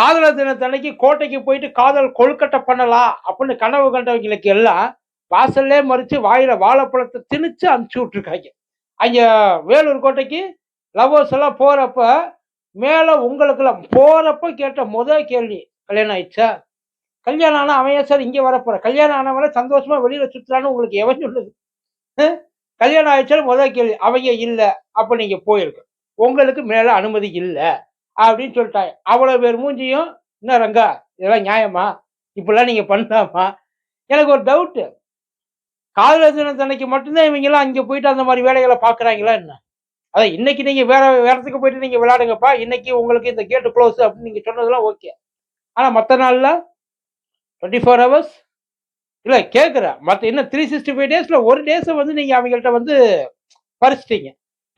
காதலர் தினத்தன்னைக்கு கோட்டைக்கு போயிட்டு காதல் கொழுக்கட்டை பண்ணலாம் அப்படின்னு கனவு கண்டவங்களுக்கு எல்லாம் வாசல்லே மறித்து வாயில வாழைப்பழத்தை திணிச்சு அனுப்பிச்சு விட்டுருக்காங்க. அங்கே வேலூர் கோட்டைக்கு லவ்வர்ஸ் எல்லாம் போகிறப்ப மேலே உங்களுக்குலாம் போகிறப்ப கேட்ட முதல் கேள்வி கல்யாணம் ஆயிடுச்சா? கல்யாணம் ஆனால் அவன் ஏன் சார் இங்கே வரப்போற? கல்யாணம் ஆனவரை சந்தோஷமாக வெளியில் சுற்றுலான்னு உங்களுக்கு எவன் சொல்லுது? கல்யாணம் ஆயிடுச்சாலும் முதல் கேள்வி அவங்க இல்லை. அப்போ நீங்கள் போயிருக்கு உங்களுக்கு மேலே அனுமதி இல்லை. அப்படின்னு சொல்லிட்டாங்க. அவ்வளோ பேர் மூஞ்சியும் என்ன ரங்கா இதெல்லாம் நியாயமா? இப்படிலாம் நீங்கள் பண்ணலாமா? எனக்கு ஒரு டவுட்டு காதலர் தினத்தன்னைக்கு மட்டும்தான் இவங்கெல்லாம் அங்கே போயிட்டு அந்த மாதிரி வேலைகளை பார்க்குறாங்களா என்ன? அதான் இன்னைக்கு நீங்கள் வேற வேற இடத்துக்கு போயிட்டு நீங்கள் விளையாடுங்கப்பா. இன்னைக்கு உங்களுக்கு இந்த கேட்டு க்ளோஸ் அப்படின்னு நீங்கள் சொன்னதெல்லாம் ஓகே ஆனால் மற்ற நாளில் டுவெண்ட்டி ஃபோர் ஹவர்ஸ் இல்லை கேட்குறேன் மற்ற இன்னும் த்ரீ சிக்ஸ்டி ஃபைவ் டேஸில் ஒரு டேஸை வந்து நீங்கள் அவங்கள்ட்ட வந்து பறிச்சிட்டீங்க.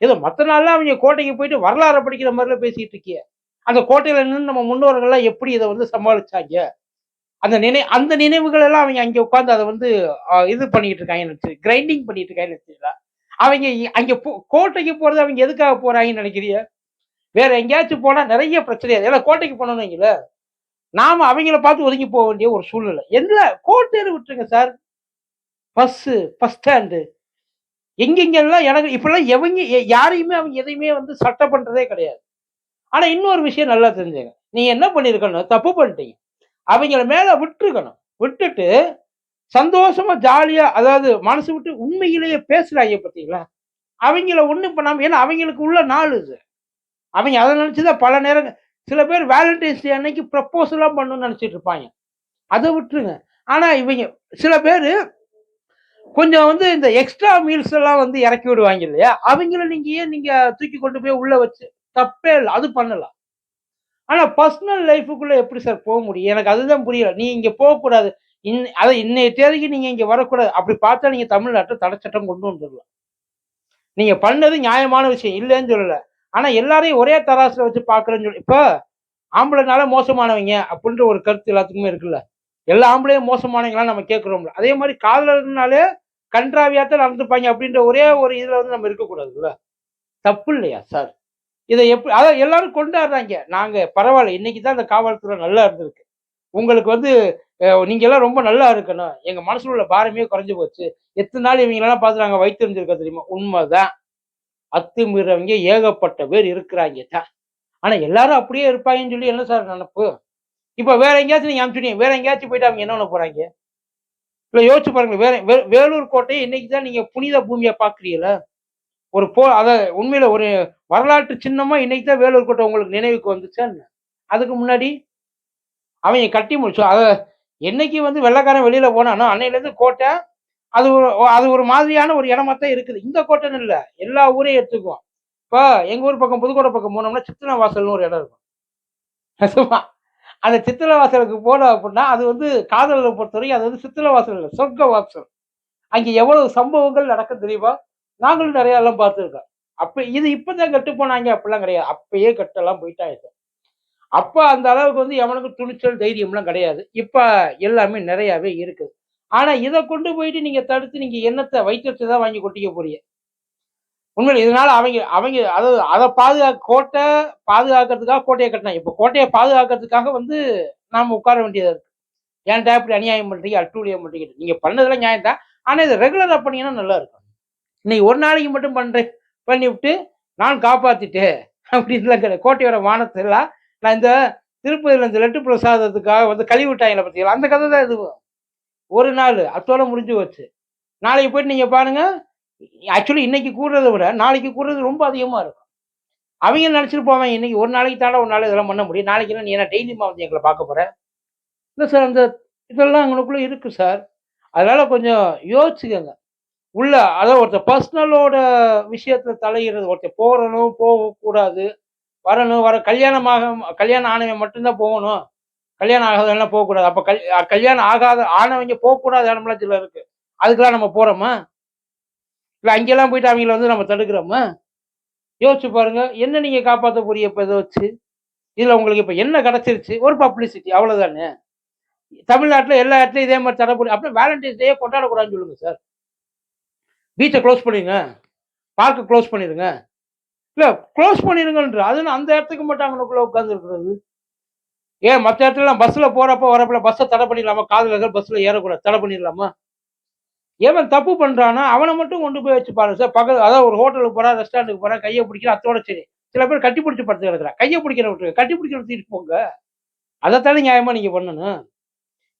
ஏதோ மற்ற நாள்லாம் அவங்க கோட்டைக்கு போயிட்டு வரலாறு படிக்கிற மாதிரில பேசிட்டு இருக்கிய. அந்த கோட்டையில நின்று நம்ம முன்னோர்கள்லாம் எப்படி இதை வந்து சமாளிச்சாங்க? அந்த நினை அந்த நினைவுகள் எல்லாம் அவங்க அங்க உட்காந்து அதை வந்து ஆஹ், இது பண்ணிட்டு இருக்காங்கன்னு நினைச்சு கிரைண்டிங் பண்ணிட்டு இருக்காங்கன்னு அவங்க அங்கே அங்க போ- கோட்டைக்கு போறது அவங்க எதுக்காக போறாங்கன்னு நினைக்கிறீங்க வேற எங்கேயாச்சும் போனா நிறைய பிரச்சனை ஏன்னா கோட்டைக்கு போனோம்னு வைங்களேன் நாம அவங்கள பார்த்து ஒதுங்கி போக வேண்டிய ஒரு சூழ்நிலை. என்ன? கோட்டையில விட்டுருங்க சார். Bus bus stand. எங்கெங்கெல்லாம் எனக்கு இப்பெல்லாம் எவங்க யாரையுமே அவங்க எதையுமே வந்து சட்டை பண்றதே கிடையாது. ஆனா இன்னொரு விஷயம் நல்லா தெரிஞ்சுங்க. நீங்க என்ன பண்ணிருக்கணும் தப்பு பண்ணிட்டீங்க. அவங்கள மேல விட்டுருக்கணும். விட்டுட்டு சந்தோஷமா ஜாலியா அதாவது மனசு விட்டு உண்மையிலேயே பேசுறாங்க பார்த்தீங்களா? அவங்கள ஒன்றும் பண்ணாம ஏன்னா அவங்களுக்கு உள்ள நாள் இது. அவங்க அதை நினைச்சுதான் பல நேரம் சில பேர் வேலண்டைன்ஸ் டே அன்னைக்கு ப்ரப்போஸ்லாம் பண்ணணும்னு நினைச்சிட்டு இருப்பாங்க. அதை விட்டுருங்க. ஆனா இவங்க சில பேர் கொஞ்சம் வந்து இந்த எக்ஸ்ட்ரா மீல்ஸ் எல்லாம் வந்து இறக்கி விடுவாங்க இல்லையா? அவங்கள நீங்க ஏன் நீங்க தூக்கி கொண்டு போய் உள்ள வச்சு? தப்பே இல்லை அது பண்ணலாம். ஆனா பர்சனல் லைஃபுக்குள்ள எப்படி சார் போக முடியும்? எனக்கு அதுதான் புரியல. நீ இங்க போகக்கூடாது. இன் அதை இன்னைய தேதிக்கு நீங்க இங்க வரக்கூடாது. அப்படி பார்த்தா நீங்க தமிழ்நாட்டை தடைச்சட்டம் கொண்டு வந்துடலாம். நீங்க பண்ணது நியாயமான விஷயம் இல்லைன்னு சொல்லல. ஆனா எல்லாரையும் ஒரே தராசுல வச்சு பாக்குறேன்னு சொல்லி இப்போ ஆம்பளைனால மோசமானவங்க அப்படின்ற ஒரு கருத்து எல்லாத்துக்குமே இருக்குல்ல. எல்லா ஆம்பளையும் மோசமானவங்களாம் நம்ம கேட்குறோம்ல. அதே மாதிரி காதலர்னாலே கன்றாவியாத்தான் நடந்துப்பாங்க அப்படின்ற ஒரே ஒரு இதுல வந்து நம்ம இருக்கக்கூடாதுல்ல? தப்பு இல்லையா சார்? இதை எப்படி அதான் எல்லாரும் கொண்டாடுறாங்க. நாங்க பரவாயில்ல இன்னைக்கு தான் இந்த காவல்துறை நல்லா இருந்திருக்கு. உங்களுக்கு வந்து நீங்க எல்லாம் ரொம்ப நல்லா இருக்கணும். எங்க மனசுல உள்ள பாரமே குறைஞ்சு போச்சு. எத்தனை நாள் இவங்களெல்லாம் பார்த்து நாங்கள் வைத்திருந்திருக்க தெரியுமா? உண்மைதான். அத்துமீறவங்க ஏகப்பட்ட பேர் இருக்கிறாங்க தான் ஆனா எல்லாரும் அப்படியே இருப்பாங்கன்னு சொல்லி என்ன சார் நினப்பு? இப்போ வேற எங்கேயாச்சும் நீங்க அனுப்பிச்சுட்டீங்க வேற எங்கேயாச்சும் போயிட்டு அவங்க என்ன பண்ண போறாங்க? இல்ல யோசிச்சு பாருங்க வேற வேலூர் கோட்டையை இன்னைக்கு தான் நீங்க புனித பூமியா பாக்குறீங்கள ஒரு போ அத உண்மையில ஒரு வரலாற்று சின்னமா இன்னைக்கு தான் வேலூர் கோட்டை உங்களுக்கு நினைவுக்கு வந்துச்சா என்ன? அதுக்கு முன்னாடி அவங்க கட்டி முடிச்சோம் அத என்னைக்கு வந்து வெள்ளைக்காரன் வெளியில போனானோ அன்னையில இருந்து கோட்டை அது ஒரு அது ஒரு மாதிரியான ஒரு இடமா தான் இருக்குது. இந்த கோட்டைன்னு இல்லை எல்லா ஊரையும் எடுத்துக்குவோம். இப்போ எங்கள் ஊர் பக்கம் புதுக்கோட்டை பக்கம் போனோம்னா சித்தனை வாசல்னு ஒரு இடம் இருக்கும். சும்மா அந்த சித்திரை வாசலுக்கு போனோம் அப்படின்னா அது வந்து காதலை பொறுத்தவரைக்கும் அது வந்து சித்திரை வாசல் இல்லை சொர்க்க வாசல் அங்கே எவ்வளவு சம்பவங்கள் நடக்கும் தெரியுமா? நாங்களும் நிறைய எல்லாம் பார்த்துருக்கோம். அப்போ இது இப்பதான் கட்டு போனாங்க அப்படிலாம் கிடையாது. அப்பயே கட்டெல்லாம் போயிட்டாங்க அப்போ அந்த அளவுக்கு வந்து எவனுக்கு துணிச்சல் தைரியம்லாம் கிடையாது. இப்போ எல்லாமே நிறையாவே இருக்குது. ஆனால் இதை கொண்டு போயிட்டு நீங்கள் தடுத்து நீங்கள் என்னத்தை வைத்தியத்தை தான் வாங்கி கொட்டிக்க போறீங்க? உண்மையில இதனால அவங்க அவங்க அதாவது அதை பாதுகாக்க கோட்டை பாதுகாக்கிறதுக்காக கோட்டையை கட்டினாங்க. இப்போ கோட்டையை பாதுகாக்கிறதுக்காக வந்து நாம் உட்கார வேண்டியதாக இருக்கு. ஏன்டா இப்படி அநியாயம் பண்ணுறீங்க அட்டூழியம் பண்ணுறீங்க நீங்கள் பண்ணதெல்லாம் நியாயம் தான். ஆனால் இதை ரெகுலராக பண்ணீங்கன்னா நல்லா இருக்கும். இன்னைக்கு ஒரு நாளைக்கு மட்டும் பண்ணுறேன் பண்ணி விட்டு நான் காப்பாற்றிட்டேன் அப்படின்லாம் கிடையாது. கோட்டையோட வானத்தை எல்லாம் நான் இந்த திருப்பதியில் இந்த லட்டு பிரசாதத்துக்காக வந்து கழுவி விட்டாங்களே பார்த்தீங்களா அந்த கதை தான் இதுவும் ஒரு நாள் அத்தோட முடிஞ்சு வச்சு நாளைக்கு போயிட்டு நீங்கள் பாருங்கள் ஆக்சுவலி இன்னைக்கு கூடுறத விட நாளைக்கு கூடுறது ரொம்ப அதிகமாக இருக்கும். அவங்க நினச்சிட்டு போவாங்க இன்னைக்கு ஒரு நாளைக்கு தானே ஒரு நாள் இதெல்லாம் பண்ண முடியும். நாளைக்கு நீ என்ன டெய்லியுமா வந்து எங்களை பார்க்க போகிறேன் இல்லை சார் அந்த இதெல்லாம் அவங்களுக்குள்ளே இருக்குது சார் அதனால் கொஞ்சம் யோசிச்சுக்கோங்க. உள்ள அதாவது ஒருத்தர் பர்சனலோட விஷயத்துல தலையிடுறது ஒருத்தர் போகிறணும் போகக்கூடாது வரணும் வர கல்யாணமாக கல்யாணம் ஆனவன் மட்டும்தான் போகணும். கல்யாணம் ஆகாதவெல்லாம் போகக்கூடாது. அப்போ கல் கல்யாணம் ஆகாத ஆனவங்க போகக்கூடாது இடம்லாம் சில இருக்கு. அதுக்கெல்லாம் நம்ம போகிறோமா இல்லை அங்கெல்லாம் போயிட்டு அவங்கள வந்து நம்ம தடுக்கிறோமா? யோசிச்சு பாருங்க. என்ன நீங்க காப்பாற்ற போறீங்க இப்போ இதை வச்சு? இதில் உங்களுக்கு இப்போ என்ன கிடைச்சிருச்சு? ஒரு பப்ளிசிட்டி அவ்வளோதானே தமிழ்நாட்டில் எல்லா இடத்துலையும் இதே மாதிரி தடை பண்ணி அப்புறம் வேலண்டைன்ஸ் டே கொண்டாடக்கூடாதுன்னு சொல்லுங்க சார். பீச்சை க்ளோஸ் பண்ணிடுங்க பார்க்கை க்ளோஸ் பண்ணிடுங்க இல்லை க்ளோஸ் பண்ணிடுங்கன்ற அது அந்த இடத்துக்கு மட்டும் அவங்களுக்குள்ள உட்காந்துருக்கிறது ஏன் மற்ற இடத்துலலாம் பஸ்ஸில் போகிறப்ப வரப்பல பஸ்ஸை தடை பண்ணிடலாமா? காதலர்கள் பஸ்ஸில் ஏறக்கூடாது தடை பண்ணிடலாமா? எவன் தப்பு பண்றானோ அவனை மட்டும் கொண்டு போய் வச்சு பாருங்க சார். பக்கத்து அதாவது ஒரு ஹோட்டலுக்கு போறா ரெஸ்டாரண்ட்டுக்கு போறா கையை பிடிக்கிற அத்தோட சரி. சில பேர் கட்டி பிடிச்சி படுத்து கிடக்குறா. கையை பிடிக்கிற விட்டுருங்க கட்டி பிடிக்கிற விட்டுட்டு போங்க. அதைத்தானே நியாயமா நீங்க பண்ணணும்?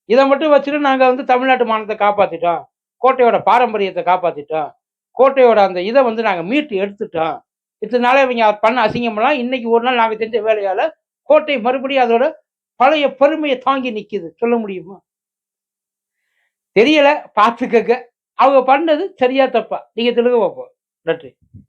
இதை மட்டும் வச்சுட்டு நாங்க வந்து தமிழ்நாட்டு மாநிலத்தை காப்பாத்திட்டோம். கோட்டையோட பாரம்பரியத்தை காப்பாத்திட்டோம். கோட்டையோட அந்த இதை வந்து நாங்க மீட்டு எடுத்துட்டோம். இத்தனை நாளே இவங்க பண்ண அசிங்கம்லாம் இன்னைக்கு ஒரு நாள் நாங்க செஞ்ச வேலையால கோட்டை மறுபடியும் அதோட பழைய பெருமையை தாங்கி நிக்குது. சொல்ல முடியுமா? தெரியல. பார்த்துக்கங்க. அவங்க பண்ணது சரியா தப்பா. நீங்க தெலுங்கு பார்ப்போம். நன்றி.